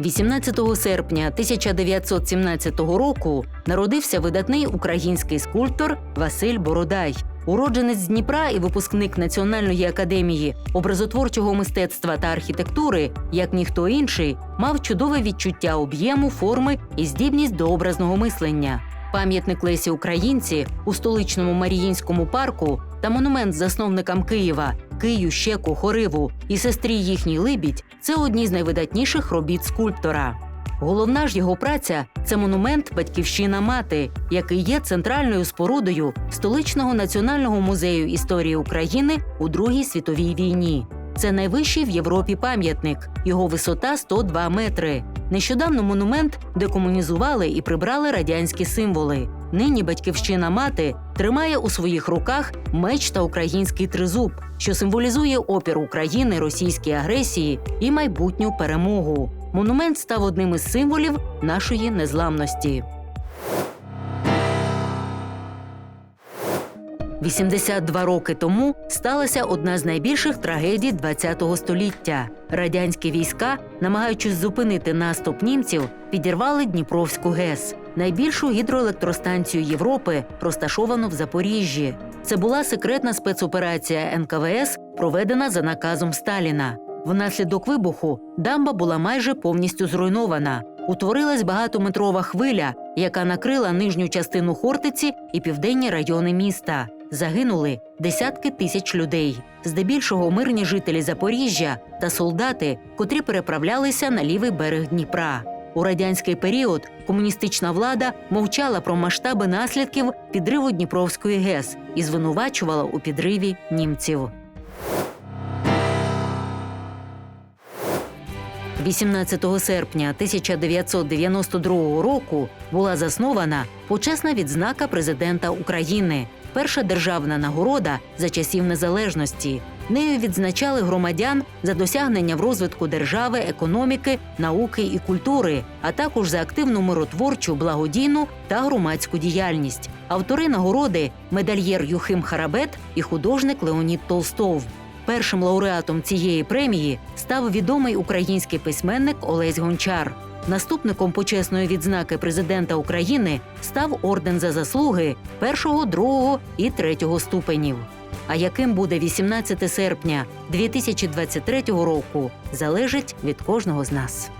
18 серпня 1917 року народився видатний український скульптор Василь Бородай. Уродженець з Дніпра і випускник Національної академії образотворчого мистецтва та архітектури, як ніхто інший, мав чудове відчуття об'єму, форми і здібність до образного мислення. Пам'ятник Лесі Українці у столичному Маріїнському парку та монумент засновникам Києва Кию, Щеку, Хориву і сестрі їхній Либідь це одні з найвидатніших робіт скульптора. Головна ж його праця це монумент Батьківщина мати, який є центральною спорудою столичного національного музею історії України у Другій світовій війні. Це найвищий в Європі пам'ятник. Його висота 102 метри. Нещодавно монумент декомунізували і прибрали радянські символи. Нині батьківщина мати тримає у своїх руках меч та український тризуб, що символізує опір України російській агресії і майбутню перемогу. Монумент став одним із символів нашої незламності. 82 роки тому сталася одна з найбільших трагедій ХХ століття. Радянські війська, намагаючись зупинити наступ німців, підірвали Дніпровську ГЕС, найбільшу гідроелектростанцію Європи, розташовану в Запоріжжі. Це була секретна спецоперація НКВС, проведена за наказом Сталіна. Внаслідок вибуху дамба була майже повністю зруйнована. Утворилась багатометрова хвиля, яка накрила нижню частину Хортиці і південні райони міста. Загинули десятки тисяч людей, здебільшого мирні жителі Запоріжжя та солдати, котрі переправлялися на лівий берег Дніпра. У радянський період комуністична влада мовчала про масштаби наслідків підриву Дніпровської ГЕС і звинувачувала у підриві німців. 18 серпня 1992 року була заснована почесна відзнака президента України, перша державна нагорода за часів незалежності. Нею відзначали громадян за досягнення в розвитку держави, економіки, науки і культури, а також за активну миротворчу, благодійну та громадську діяльність. Автори нагороди медальєр Юхим Харабет і художник Леонід Толстов. Першим лауреатом цієї премії став відомий український письменник Олесь Гончар. Наступником почесної відзнаки президента України став орден за заслуги першого, другого і третього ступенів. А яким буде 18 серпня 2023 року, залежить від кожного з нас.